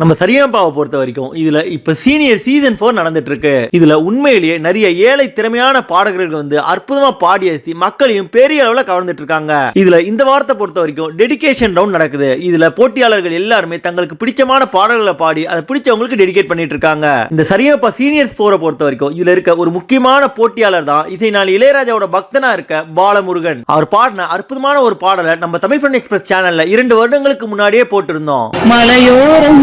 நம்ம சரியாம்பாவை பொறுத்த வரைக்கும் இதுல இப்ப சீனியர் சீசன் ஃபோர் நடந்துட்டு இருக்கு இதுல உண்மையிலேயே நிறைய ஏழை திறமையான பாடகர்கள் வந்து அற்புதமா பாடி அசி மக்களையும் பெரிய அளவுல கவர்ந்துட்டு இருக்காங்க இதுல இந்த வாரத்தை பொறுத்த வரைக்கும் டெடிகேஷன் ரவுண்ட் நடக்குது. இதுல போட்டியாளர்கள் எல்லாருமே தங்களுக்கு பிடிச்சமான பாடல்களை பாடி அதை பிடிச்சவங்களுக்கு டெடிகேட் பண்ணிட்டு இருக்காங்க இந்த சரியப்பா சீனியர்ஸ் ஃபோரை பொறுத்த வரைக்கும் இதுல இருக்க ஒரு முக்கியமான போட்டியாளர் தான் இசைநாள் இளையராஜாவோட பக்தனா இருக்க பாலமுருகன். அவர் பாடின அற்புதமான ஒரு பாடலை நம்ம தமிழ் ஃபன் எக்ஸ்பிரஸ் சேனல்ல இரண்டு வருடங்களுக்கு முன்னாடியே போட்டிருந்தோம். மலையோரம்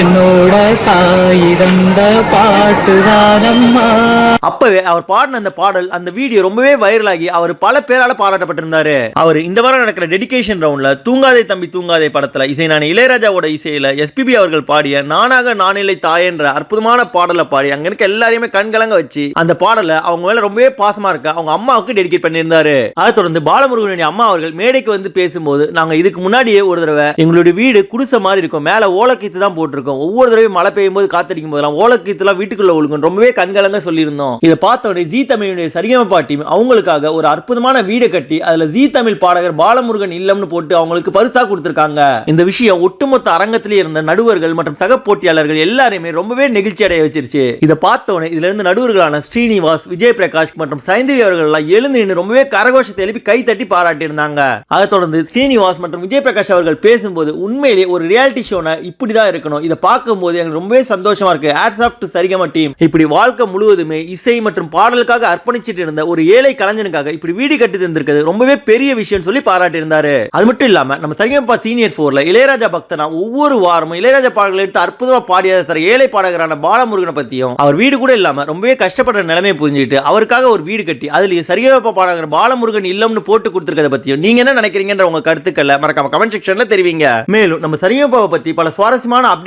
என்னோட தாய் தந்த பாட்டுதானம்மா அப்பவே அவர் பாடின அந்த பாடல் அந்த வீடியோ ரொம்பவே வைரலாகி அவர் பல பேரால பாராட்டப்பட்டிருந்தாரு. அவர் இந்த வாரம் நடக்கிற டெடிகேஷன் ரவுண்ட்ல தூங்காதே தம்பி தூங்காதே படத்துல இசை நான் இளையராஜாவோட இசையில எஸ்பிபி அவர்கள் பாடிய நானாக நானிலை தாயன்ற அற்புதமான பாடலை பாடி அங்க இருக்க எல்லாரையுமே கண்கலங்க வச்சு அந்த பாடலை அவங்க மேல ரொம்பவே பாசமா இருக்க அவங்க அம்மாவுக்கு டெடிகேட் பண்ணியிருந்தாரு. அதை தொடர்ந்து பாலமுருகனுடைய அம்மா அவர்கள் மேடைக்கு வந்து பேசும்போது நாங்க இதுக்கு முன்னாடியே ஒரு தடவை எங்களுடைய வீடு குடிசை மாதிரி இருக்கும் மேல ஓலக்கீத்து தான் போட்டிருக்கோம். ஒவ்வொரு தடவையும் மழை பெய்யும் போது காத்தடிக்கும் போதெல்லாம் ஓலக்கீத்துலாம் வீட்டுக்குள்ள ஒழுங்கும். ரொம்பவே கண்கலங்க சொல்லியிருந்தோம். இதை பார்த்த உடனே ஜி தமிழுடைய சரிகம டீம் அவங்களுக்காக ஒரு அற்புதமான வீடை கட்டி அதுல ஜி தமிழ் பாடகர் பாலமுருகன் இல்லம்னு போட்டு அவங்களுக்கு பரிசா கொடுத்துருக்காங்க. இந்த விஷயம் ஒட்டுமொத்த அரங்கத்திலே இருந்த நடுவர்கள் மற்றும் சக போட்டியாளர்கள் எல்லாரையுமே ரொம்பவே நெகிழ்ச்சி அடைய வச்சிருச்சு. இதை பார்த்த உடனே இதுல இருந்து நடுவர்களான ஸ்ரீனிவாஸ் விஜய் பிரகாஷ் மற்றும் சைந்தவி அவர்கள் எல்லாம் எழுந்து நின்று ரொம்பவே கரகோஷத்தை எழுப்பி கை தட்டி பாராட்டி இருந்தாங்க அதை தொடர்ந்து ஸ்ரீனிவாஸ் மற்றும் விஜய் பிரகாஷ் அவர்கள் பேசும்போது உண்மையிலேயே ஒரு ரியாலிட்டி ஷோனை இப்படிதான் இருக்கணும். இதை பார்க்கும்போது எனக்கு ரொம்பவே சந்தோஷமா இருக்கு. Hats off to Saregama team இப்படி வாழ்க்கை முழுவதுமே இசை மற்றும் பாடலுக்காக அர்ப்பணிச்சிட்டு இருந்த ஒரு ஏழை கலைஞனுக்காக இப்படி வீடு கட்டி தந்திருக்கிறது ரொம்பவே பெரிய விஷயம் சொல்லி பாராட்டியிருந்தாரு. அது மட்டும் இல்லாம நம்ம சரிகமப்பா சீனியர் ஃபோர்ல இளையராஜா பக்தனா ஒவ்வொரு வாரமும் இளையராஜா பாடல்களை எடுத்து அற்புதமா பாடியாத தர ஏழை பாடகரான பாலமுருகனை பத்தியும் அவர் வீடு கூட இல்லாம ரொம்பவே கஷ்டப்படுற நிலைமையை புரிஞ்சுக்கிட்டு அவருக்காக ஒரு வீடு கட்டி அதுல சரிகமப்பா பாடகர் பாலமுருகன் இல்லம்னு போட்டு கொடுத்துருக்கத பத்தியும் நீங்க என்ன நினைக்கிறீங்கன்ற உங்க கருத்துக்களை மறக்காம கமெண்ட் செக்ஷன்ல தெரிவிங்க. மேலும் நம்ம சரிகமப்பாவை பத்தி பல சுவாரஸ்யமான